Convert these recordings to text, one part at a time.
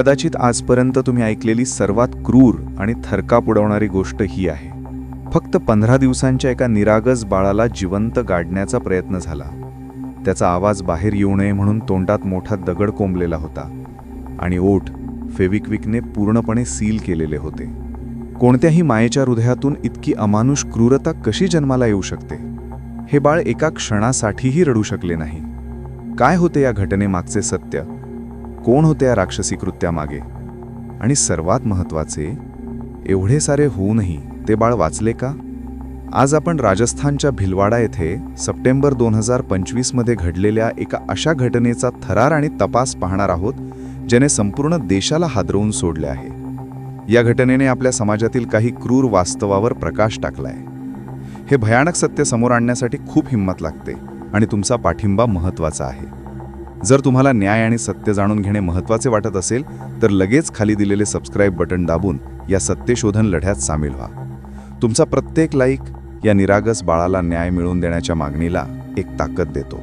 कदाचित आजपर्यंत तुम्ही ऐकलेली सर्वात क्रूर आणि थरकाप उडवणारी गोष्ट ही आहे. फक्त पंधरा दिवसांच्या एका निरागस बाळाला जिवंत गाडण्याचा प्रयत्न झाला. त्याचा आवाज बाहेर येऊ नये म्हणून तोंडात मोठा दगड कोंबलेला होता आणि ओठ फेविक्विकने पूर्णपणे सील केलेले होते. कोणत्याही मायेच्या हृदयातून इतकी अमानुष क्रूरता कशी जन्माला येऊ शकते? हे बाळ एका क्षणासाठीही रडू शकले नाही. काय होते या घटनेमागचे सत्य? कोण होते या राक्षसी कृत्यामागे आणि सर्वात महत्त्वाचे एवढे सारे होऊनही ते बाळ वाचले का? आज आपण राजस्थानच्या भिलवाडा येथे सप्टेंबर दोन हजार पंचवीसमध्ये घडलेल्या एका अशा घटनेचा थरार आणि तपास पाहणार आहोत ज्याने संपूर्ण देशाला हादरवून सोडले आहे. या घटनेने आपल्या समाजातील काही क्रूर वास्तवावर प्रकाश टाकलाय. हे भयानक सत्य समोर आणण्यासाठी खूप हिंमत लागते आणि तुमचा पाठिंबा महत्त्वाचा आहे. जर तुम्हाला न्याय आणि सत्य जाणून घेणे महत्त्वाचे वाटत असेल तर लगेच खाली दिलेले सबस्क्राईब बटन दाबून या सत्यशोधन लढ्यात सामील व्हा. तुमचा प्रत्येक लाईक या निरागस बाळाला न्याय मिळवून देण्याच्या मागणीला एक ताकद देतो.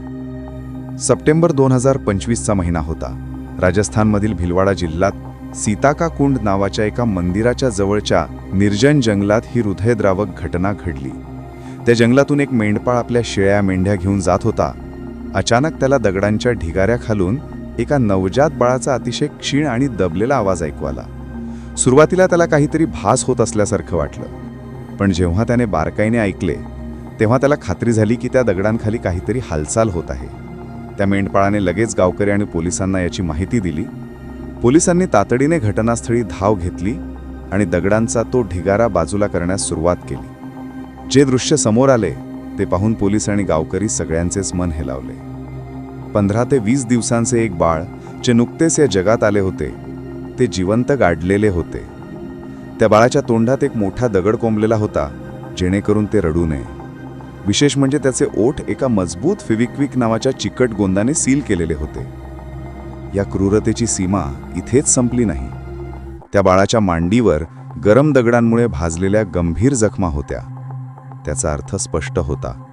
सप्टेंबर दोन हजार पंचवीसचा महिना होता. राजस्थानमधील भिलवाडा जिल्ह्यात सीताका कुंड नावाच्या एका मंदिराच्या जवळच्या निर्जन जंगलात ही हृदयद्रावक घटना घडली. त्या जंगलातून एक मेंढपाळ आपल्या शेळ्या मेंढ्या घेऊन जात होता. अचानक त्याला दगडांच्या ढिगाऱ्या खालून एका नवजात बाळाचा अतिशय क्षीण आणि दबलेला आवाज ऐकू आला. सुरुवातीला त्याला काहीतरी भास होत असल्यासारखं वाटलं. पण जेव्हा त्याने बारकाईने ऐकले तेव्हा त्याला खात्री झाली की त्या दगडांखाली काहीतरी हालचाल होत आहे. त्या मेंढपाळाने लगेच गावकरी आणि पोलिसांना याची माहिती दिली. पोलिसांनी तातडीने घटनास्थळी धाव घेतली आणि दगडांचा तो ढिगारा बाजूला करण्यास सुरुवात केली. जे दृश्य समोर आले ते पाहून पोलीस आणि गावकरी सगळ्यांचेच मन हेलावले. पंधरा ते वीस दिवसांचे एक बाळ जे नुकतेच या जगात आले होते ते जिवंत गाडलेले होते. त्या बाळाच्या तोंडात एक मोठा दगड कोंबलेला होता जेणेकरून ते रडू नये. विशेष म्हणजे त्याचे ओठ एका मजबूत फिविक्विक नावाच्या चिकट गोंदाने सील केलेले होते. या क्रूरतेची सीमा इथेच संपली नाही. त्या बाळाच्या मांडीवर गरम दगडांमुळे भाजलेल्या गंभीर जखमा होत्या. त्याचा अर्थ स्पष्ट होता.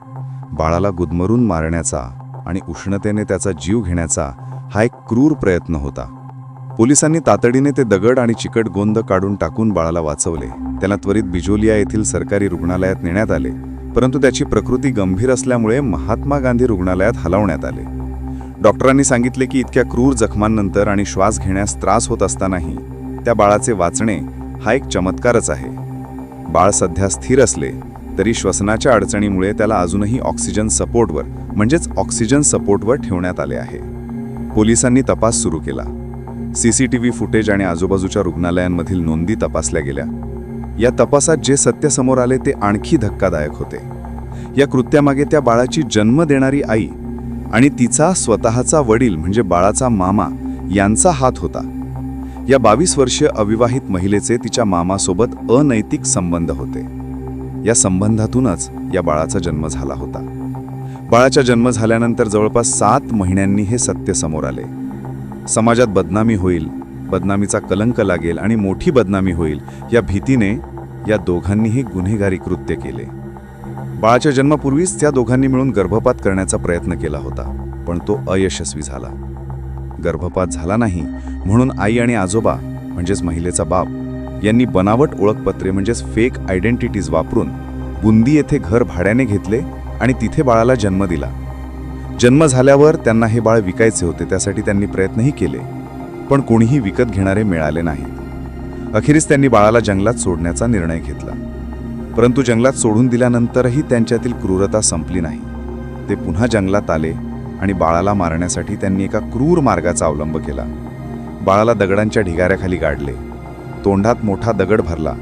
बाळाला गुदमरून मारण्याचा आणि उष्णतेने त्याचा जीव घेण्याचा हा एक क्रूर प्रयत्न होता. पोलिसांनी तातडीने ते दगड आणि चिकट गोंद काढून टाकून बाळाला वाचवले. त्याला त्वरित बिजोलिया येथील सरकारी रुग्णालयात नेण्यात आले. परंतु त्याची प्रकृती गंभीर असल्यामुळे महात्मा गांधी रुग्णालयात हलवण्यात आले. डॉक्टरांनी सांगितले की इतक्या क्रूर जखमांनंतर आणि श्वास घेण्यास त्रास होत असतानाही त्या बाळाचे वाचणे हा एक चमत्कारच आहे. बाळ सध्या स्थिर असले तरी श्वसनाच्या अडचणीमुळे त्याला अजूनही ऑक्सिजन सपोर्टवर म्हणजेच ऑक्सिजन सपोर्टवर ठेवण्यात आले आहे. पोलिसांनी तपास सुरू केला. सीसीटीव्ही फुटेज आणि आजूबाजूच्या रुग्णालयांमधील नोंदी तपासल्या गेल्या. या तपासात जे सत्य समोर आले ते आणखी धक्कादायक होते. या कृत्यामागे त्या बाळाची जन्म देणारी आई आणि तिचा स्वतःचा वडील म्हणजे बाळाचा मामा यांचा हात होता. या बावीस वर्षीय अविवाहित महिलेचे तिच्या मामासोबत अनैतिक संबंध होते. या संबंधातूनच या बाळाचा जन्म झाला होता. बाळाचा जन्म झाल्यानंतर जवळपास सात महिन्यांनी हे सत्य समोर आले. समाजात बदनामी होईल बदनामीचा कलंक लागेल आणि मोठी बदनामी होईल या भीतीने या दोघांनीही गुन्हेगारी कृत्य केले. बाळाच्या जन्मापूर्वीच त्या दोघांनी मिळून गर्भपात करण्याचा प्रयत्न केला होता पण तो अयशस्वी झाला. गर्भपात झाला नाही म्हणून आई आणि आजोबा म्हणजेच महिलेचा बाप यांनी बनावट ओळखपत्रे म्हणजेच फेक आयडेंटिटीज वापरून बुंदी येथे घर भाड्याने घेतले आणि तिथे बाळाला जन्म दिला. जन्म झाल्यावर त्यांना हे बाळ विकायचे होते त्यासाठी त्यांनी प्रयत्नही केले पण कोणीही विकत घेणारे मिळाले नाहीत अखेरीस त्यांनी बाळाला जंगलात सोडण्याचा निर्णय घेतला. परंतु जंगलात सोडून दिल्यानंतरही त्यांच्यातील क्रूरता संपली नाही. ते पुन्हा जंगलात आले आणि बाळाला मारण्यासाठी त्यांनी एका क्रूर मार्गाचा अवलंब केला. बाळाला दगडांच्या ढिगाऱ्याखाली गाडले. तोंडात मोठा दगड भरला.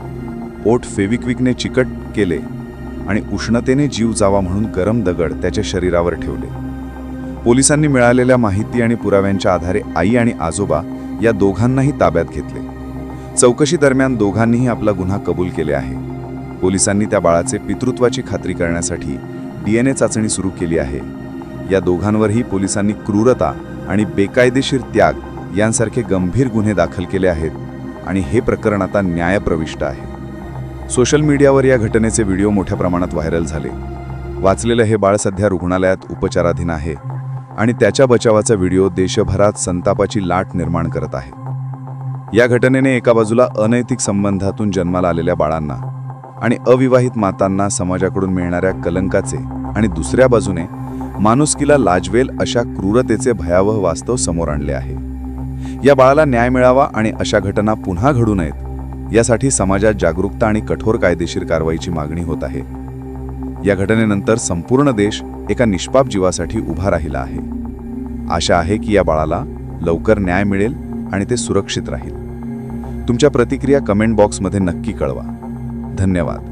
ओठ फेविक्विकने चिकट केले आणि उष्णतेने जीव जावा म्हणून गरम दगड त्याच्या शरीरावर ठेवले. पोलिसांनी मिळालेल्या माहिती आणि पुराव्यांच्या आधारे आई आणि आजोबा या दोघांनाही ताब्यात घेतले. चौकशी दरम्यान दोघांनीही आपला गुन्हा कबूल केले आहे. पोलिसांनी त्या बाळाचे पितृत्वाची खात्री करण्यासाठी डीएनए चाचणी सुरू केली आहे. या दोघांवरही पोलिसांनी क्रूरता आणि बेकायदेशीर त्याग यांसारखे गंभीर गुन्हे दाखल केले आहेत आणि हे प्रकरण आता न्यायप्रविष्ट आहे. सोशल मीडियावर या घटनेचे व्हिडिओ मोठ्या प्रमाणात व्हायरल झाले. वाचलेलं हे बाळ सध्या रुग्णालयात उपचाराधीन आहे आणि त्याच्या बचावाचा व्हिडिओ देशभरात संतापाची लाट निर्माण करत आहे. या घटनेने एका बाजूला अनैतिक संबंधातून जन्माला आलेल्या बाळांना आणि अविवाहित मातांना समाजाकडून मिळणाऱ्या कलंकाचे आणि दुसऱ्या बाजूने माणुसकीला लाजवेल अशा क्रूरतेचे भयावह वास्तव समोर आणले आहे. या बाळाला न्याय मिळावा आणि अशा घटना पुन्हा घडू नयेत. यासाठी समाजात जागरूकता आणि कठोर कायदेशीर कारवाईची मागणी होत आहे. या घटनेनंतर संपूर्ण देश एका निष्पाप जीवासाठी उभा राहिला आहे. आशा आहे की या बाळाला लवकर न्याय मिळेल आणि ते सुरक्षित राहील. तुमच्या प्रतिक्रिया कमेंट बॉक्समध्ये नक्की कळवा. धन्यवाद.